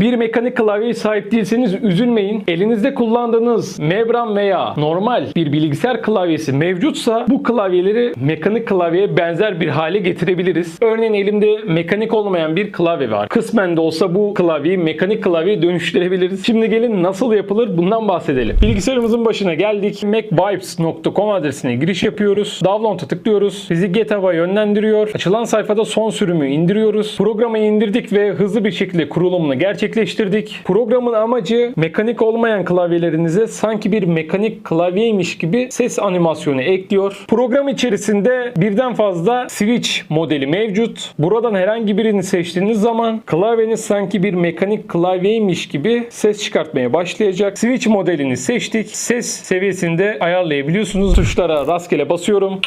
Bir mekanik klavyeye sahip değilseniz üzülmeyin. Elinizde kullandığınız Membran veya normal bir bilgisayar klavyesi mevcutsa bu klavyeleri mekanik klavyeye benzer bir hale getirebiliriz. Örneğin elimde mekanik olmayan bir klavye var. Kısmen de olsa bu klavyeyi mekanik klavyeye dönüştürebiliriz. Şimdi gelin nasıl yapılır bundan bahsedelim. Bilgisayarımızın başına geldik. macvibes.com adresine giriş yapıyoruz. Download'a tıklıyoruz. Bizi GitHub'a yönlendiriyor. Açılan sayfada son sürümü indiriyoruz. Programı indirdik ve hızlı bir şekilde kurulumunu gerçekleştirdik. Programın amacı mekanik olmayan klavyelerinize sanki bir mekanik klavyeymiş gibi ses animasyonu ekliyor. Program içerisinde birden fazla switch modeli mevcut. Buradan herhangi birini seçtiğiniz zaman klavyeniz sanki bir mekanik klavyeymiş gibi ses çıkartmaya başlayacak. Switch modelini seçtik. Ses seviyesinde ayarlayabiliyorsunuz. Tuşlara rastgele basıyorum.